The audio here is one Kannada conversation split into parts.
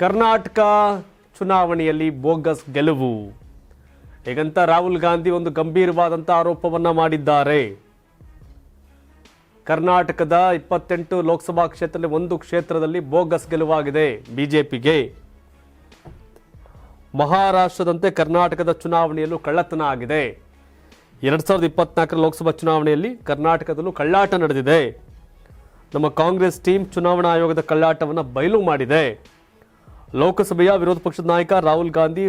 ಕರ್ನಾಟಕ ಚುನಾವಣೆಯಲ್ಲಿ ಬೋಗಸ್ ಗೆಲುವು. ಹೇಗಂತ ರಾಹುಲ್ ಗಾಂಧಿ ಒಂದು ಗಂಭೀರವಾದಂಥ ಆರೋಪವನ್ನು ಮಾಡಿದ್ದಾರೆ. ಕರ್ನಾಟಕದ ಇಪ್ಪತ್ತೆಂಟು ಲೋಕಸಭಾ ಕ್ಷೇತ್ರದಲ್ಲಿ ಒಂದು ಕ್ಷೇತ್ರದಲ್ಲಿ ಬೋಗಸ್ ಗೆಲುವಾಗಿದೆ ಬಿಜೆಪಿಗೆ. ಮಹಾರಾಷ್ಟ್ರದಂತೆ ಕರ್ನಾಟಕದ ಚುನಾವಣೆಯಲ್ಲೂ ಕಳ್ಳತನ ಆಗಿದೆ. ಎರಡ್ ಸಾವಿರದ ಇಪ್ಪತ್ನಾಲ್ಕರ ಲೋಕಸಭಾ ಚುನಾವಣೆಯಲ್ಲಿ ಕರ್ನಾಟಕದಲ್ಲೂ ಕಳ್ಳಾಟ ನಡೆದಿದೆ. ನಮ್ಮ ಕಾಂಗ್ರೆಸ್ ಟೀಮ್ ಚುನಾವಣಾ ಆಯೋಗದ ಕಳ್ಳಾಟವನ್ನು ಬಯಲು ಮಾಡಿದೆ. ಲೋಕಸಭೆಯ ವಿರೋಧ ಪಕ್ಷದ ನಾಯಕ ರಾಹುಲ್ ಗಾಂಧಿ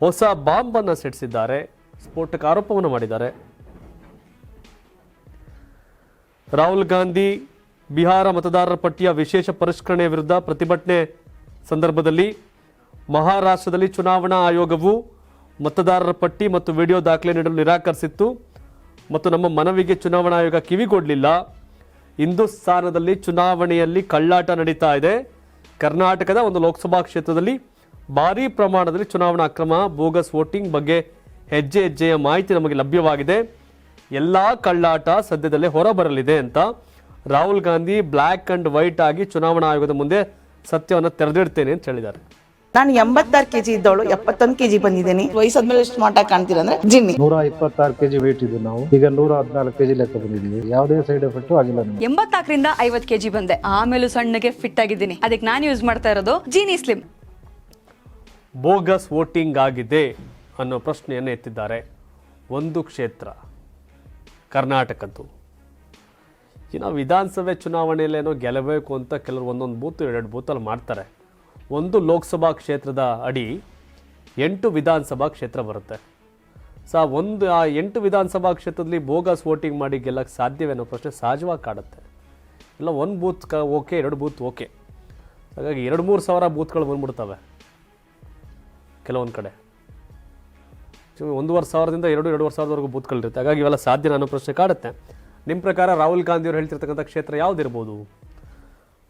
ಹೊಸ ಬಾಂಬ್ ಅನ್ನು ಸಿಡಿಸಿದ್ದಾರೆ. ಸ್ಫೋಟಕ ಆರೋಪವನ್ನು ಮಾಡಿದ್ದಾರೆ. ರಾಹುಲ್ ಗಾಂಧಿ ಬಿಹಾರ ಮತದಾರರ ಪಟ್ಟಿಯ ವಿಶೇಷ ಪರಿಷ್ಕರಣೆ ವಿರುದ್ಧ ಪ್ರತಿಭಟನೆ ಸಂದರ್ಭದಲ್ಲಿ ಮಹಾರಾಷ್ಟ್ರದಲ್ಲಿ ಚುನಾವಣಾ ಆಯೋಗವು ಮತದಾರರ ಪಟ್ಟಿ ಮತ್ತು ವಿಡಿಯೋ ದಾಖಲೆ ನೀಡಲು ನಿರಾಕರಿಸಿತ್ತು. ಮತ್ತು ನಮ್ಮ ಮನವಿಗೆ ಚುನಾವಣಾ ಆಯೋಗ ಕಿವಿಗೊಡಲಿಲ್ಲ. ಹಿಂದೂಸ್ತಾನದಲ್ಲಿ ಚುನಾವಣೆಯಲ್ಲಿ ಕಳ್ಳಾಟ ನಡೀತಾ ಇದೆ. ಕರ್ನಾಟಕದ ಒಂದು ಲೋಕಸಭಾ ಕ್ಷೇತ್ರದಲ್ಲಿ ಭಾರೀ ಪ್ರಮಾಣದಲ್ಲಿ ಚುನಾವಣಾ ಅಕ್ರಮ, ಬೋಗಸ್ ವೋಟಿಂಗ್ ಬಗ್ಗೆ ಹೆಜ್ಜೆ ಹೆಜ್ಜೆಯ ಮಾಹಿತಿ ನಮಗೆ ಲಭ್ಯವಾಗಿದೆ. ಎಲ್ಲ ಕಳ್ಳಾಟ ಸದ್ಯದಲ್ಲೇ ಹೊರಬರಲಿದೆ ಅಂತ Rahul Gandhi black and white ಆಗಿ ಚುನಾವಣಾ ಆಯೋಗದ ಮುಂದೆ ಸತ್ಯವನ್ನು ತೆರೆದಿಡ್ತೇನೆ ಅಂತ ಹೇಳಿದ್ದಾರೆ. ನಾನು ಎಂಬತ್ತಾರು ಕೆಜಿ ಇದ್ದವಳು ಎಪ್ಪತ್ತೊಂದು ಕೆಜಿ ಬಂದಿದ್ದೀನಿ. ವಯಸ್ಸಾದ್ಮೇಲೆ ಎಷ್ಟು ಸ್ಮಾರ್ಟ್ ಆಗಿ ಕಾಣ್ತೀರ ಅಂದ್ರೆ ಜಿನ್ನಿ. ನೂರ ಇಪ್ಪತ್ತಾರು ಕೆಜಿ ವೇಟ್ ಇದ್ದು ನಾವು. ಈಗ ನೂರ ಹದಿನಾಲ್ಕು ಕೆಜಿ ಲೆಕ್ಕ ಬಂದಿದ್ದೀವಿ. ಯಾವುದೇ ಸೈಡ್ ಎಫೆಕ್ಟ್ ಆಗಿಲ್ಲ ನಮಗೆ. ಎಂಬತ್ನಾಲ್ಕರಿಂದ ಐವತ್ ಕೆಜಿ ಬಂದೆ. ಆಮೇಲೂ ಸಣ್ಣಗೆ ಫಿಟ್ ಆಗಿದ್ದೀನಿ. ಅದಕ್ಕೆ ನಾನು ಯೂಸ್ ಮಾಡ್ತಾ ಇರೋದು ಜೀನಿ ಸ್ಲಿಮ್ ಬೋಗಸ್ ವೋಟಿಂಗ್ ಆಗಿದೆ ಅನ್ನೋ ಪ್ರಶ್ನೆಯನ್ನು ಎತ್ತಿದ್ದಾರೆ ಒಂದು ಕ್ಷೇತ್ರ ಕರ್ನಾಟಕದ್ದು. ಇನ್ನು ವಿಧಾನಸಭೆ ಚುನಾವಣೆಯಲ್ಲೇನೋ ಗೆಲ್ಲಬೇಕು ಅಂತ ಕೆಲವರು ಒಂದೊಂದು ಬೂತ್ ಎರಡು ಬೂತಲ್ಲಿ ಮಾಡ್ತಾರೆ. ಒಂದು ಲೋಕಸಭಾ ಕ್ಷೇತ್ರದ ಅಡಿ ಎಂಟು ವಿಧಾನಸಭಾ ಕ್ಷೇತ್ರ ಬರುತ್ತೆ. ಸೊ ಒಂದು, ಆ ಎಂಟು ವಿಧಾನಸಭಾ ಕ್ಷೇತ್ರದಲ್ಲಿ ಬೋಗಸ್ ವೋಟಿಂಗ್ ಮಾಡಿ ಗೆಲ್ಲಕ್ಕೆ ಸಾಧ್ಯವೇನೋ ಪ್ರಶ್ನೆ ಸಹಜವಾಗಿ ಕಾಡುತ್ತೆ. ಇಲ್ಲ, ಒಂದು ಬೂತ್ ಕ, ಓಕೆ, ಎರಡು ಬೂತ್ ಓಕೆ. ಹಾಗಾಗಿ ಎರಡು ಮೂರು ಸಾವಿರ ಬೂತ್ಗಳು ಬಂದ್ಬಿಡ್ತವೆ. ಕೆಲವೊಂದು ಕಡೆ. ಒಂದೂವರೆ ಸಾವಿರದಿಂದ ಎರಡು, ಎರಡೂವರೆ ಸಾವಿರದವರೆಗೂ ಬೂತ್ಗಳಿರುತ್ತೆ. ಹಾಗಾಗಿ ಇವೆಲ್ಲ ಸಾಧ್ಯ ಅನ್ನೋ ಪ್ರಶ್ನೆ ಕಾಡುತ್ತೆ. ನಿಮ್ಮ ಪ್ರಕಾರ ರಾಹುಲ್ ಗಾಂಧಿಯವರು ಹೇಳ್ತಿರ್ತಕ್ಕಂಥ ಕ್ಷೇತ್ರ ಯಾವುದಿರ್ಬೋದು?